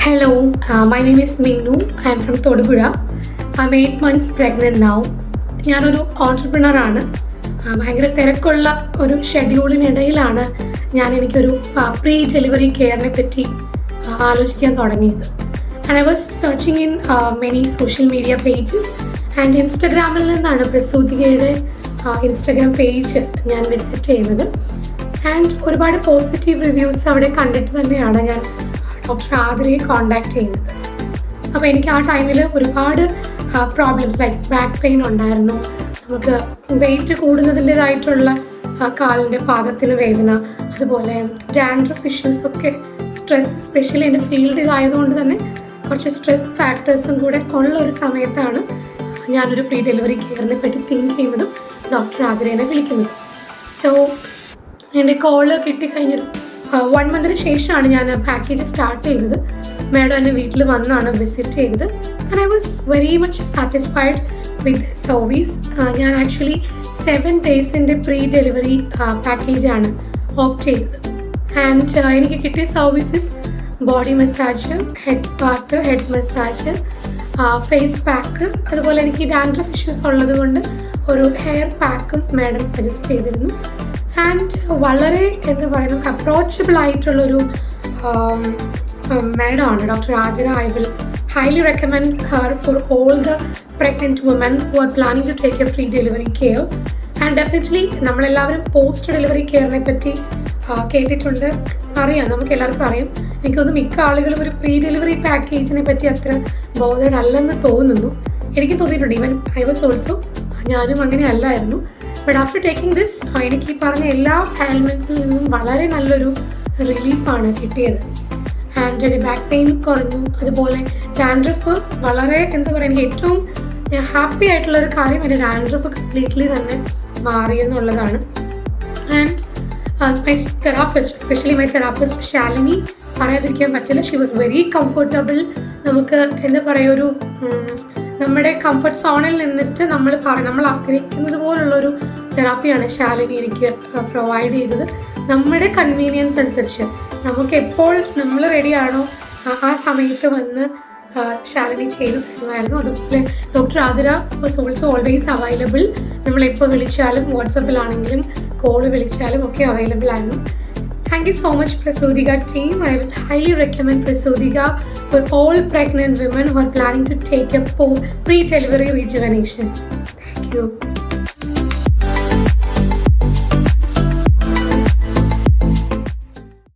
Hello, uh, my name is Mingnu. I am from Todupuzha. I'm eight months pregnant now. ഞാനൊരു ഓൺട്രപ്രണറാണ് ഭയങ്കര തിരക്കുള്ള ഒരു ഷെഡ്യൂളിനിടയിലാണ് ഞാൻ എനിക്കൊരു പ്രീ ഡെലിവറി കെയറിനെ പറ്റി ആലോചിക്കാൻ തുടങ്ങിയത് and I was searching in many social media pages and ഇൻസ്റ്റഗ്രാമിൽ നിന്നാണ് പ്രസൂതികയുടെ ഇൻസ്റ്റഗ്രാം പേജ് ഞാൻ വിസിറ്റ് ചെയ്യുന്നത് ആൻഡ് ഒരുപാട് പോസിറ്റീവ് റിവ്യൂസ് അവിടെ കണ്ടിട്ട് തന്നെയാണ് ഞാൻ ഡോക്ടർ ആതിരയെ കോണ്ടാക്ട് ചെയ്യുന്നത്. അപ്പോൾ എനിക്ക് ആ ടൈമിൽ ഒരുപാട് പ്രോബ്ലംസ് ലൈക്ക് ബാക്ക് പെയിൻ ഉണ്ടായിരുന്നു. നമുക്ക് വെയിറ്റ് കൂടുന്നതിന്റെതായിട്ടുള്ള കാലിന്റെ പാദത്തിന് വേദന അതുപോലെ ഡാൻഡ്രഫ് ഇഷ്യൂസ് ഒക്കെ സ്ട്രെസ് സ്പെഷ്യലി എന്റെ ഫീൽഡ് ഇതായതുകൊണ്ട് തന്നെ കുറച്ച് സ്ട്രെസ് ഫാക്ടേഴ്സും കൂടെ ഉള്ള ഒരു സമയത്താണ് ഞാനൊരു പ്രീ ഡെലിവറി കെയറിനെ പറ്റി തിങ്ക് ചെയ്യുന്നതും ഡോക്ടർ ആതിരേനെ വിളിക്കുന്നതും. സോ എന്റെ കോൾ കിട്ടിക്കഴിഞ്ഞൊരു വൺ മന്തിന് ശേഷമാണ് ഞാൻ പാക്കേജ് സ്റ്റാർട്ട് ചെയ്തത്. മാഡം എന്നെ വീട്ടിൽ വന്നാണ് വിസിറ്റ് ചെയ്തത്. And I was very much satisfied with service ഞാൻ ആക്ച്വലി സെവൻ ഡേയ്സിന്റെ പ്രീ ഡെലിവറി പാക്കേജാണ് ഓപ്റ്റ് ചെയ്തത്. ആൻഡ് എനിക്ക് കിട്ടിയ services body massage head bath head massage face pack അതുപോലെ എനിക്ക് ഡാൻഡ്രഫ് ഇഷ്യൂസ് ഉള്ളത് കൊണ്ട് ഒരു ഹെയർ പാക്കും മാഡം സജസ്റ്റ് ചെയ്തിരുന്നു. ആൻഡ് വളരെ എന്ന് പറയുന്നത് നമുക്ക് അപ്രോച്ചബിൾ ആയിട്ടുള്ളൊരു മാഡമാണ് doctor Athira. I will highly recommend her for all the pregnant women who are planning to take a pre delivery care and definitely നമ്മളെല്ലാവരും പോസ്റ്റ് ഡെലിവറി കെയറിനെ പറ്റി കേട്ടിട്ടുണ്ട്. അറിയാം നമുക്ക് എല്ലാവർക്കും അറിയാം. എനിക്ക് തോന്നുന്നു മിക്ക ആളുകളും ഒരു പ്രീ ഡെലിവറി പാക്കേജിനെ പറ്റി അത്ര ബോധേഡ് അല്ലെന്ന് തോന്നുന്നു. എനിക്ക് തോന്നിയിട്ടുണ്ട്. ഈവൻ ഐ വാസ് ഓൾസോ ഞാനും അങ്ങനെ അല്ലായിരുന്നു. ബട്ട് ആഫ്റ്റർ ടേക്കിംഗ് ദിസ് എനിക്ക് ഈ പറഞ്ഞ എല്ലാ ആൽമെൻസിൽ നിന്നും വളരെ നല്ലൊരു റിലീഫാണ് കിട്ടിയത്. ആൻഡ് എന്റെ ബാക്ക് പെയിൻ കുറഞ്ഞു. അതുപോലെ ഡാൻഡ്രഫ് വളരെ എന്താ പറയുക എനിക്ക് ഏറ്റവും ഞാൻ ഹാപ്പി ആയിട്ടുള്ള ഒരു കാര്യം എന്റെ ഡാൻഡ്രഫ് കംപ്ലീറ്റ്ലി തന്നെ മാറി എന്നുള്ളതാണ്. And my therapist especially my therapist Shalini പറയാതിരിക്കാൻ പറ്റില്ല. ഷി വാസ് വെരി കംഫർട്ടബിൾ നമുക്ക് എന്താ പറയുക ഒരു നമ്മുടെ കംഫർട്ട് സോണിൽ നിന്നിട്ട് നമ്മൾ പറയും നമ്മൾ ആഗ്രഹിക്കുന്നത് പോലുള്ളൊരു തെറാപ്പിയാണ് ശാലിനി എനിക്ക് പ്രൊവൈഡ് ചെയ്തത്. നമ്മുടെ കൺവീനിയൻസ് അനുസരിച്ച് നമുക്ക് എപ്പോൾ നമ്മൾ റെഡിയാണോ ആ സമയത്ത് വന്ന് ശാലിനി ചെയ്തു തരുമായിരുന്നു. അതുപോലെ doctor Athira was also always available നമ്മളെപ്പോൾ വിളിച്ചാലും വാട്സപ്പിലാണെങ്കിലും കോൾ വിളിച്ചാലും ഒക്കെ അവൈലബിൾ ആയിരുന്നു. Thank you so much, Prasodhika team. I will highly recommend Prasodhika for all pregnant women who are planning to take a pre delivery rejuvenation. Thank you.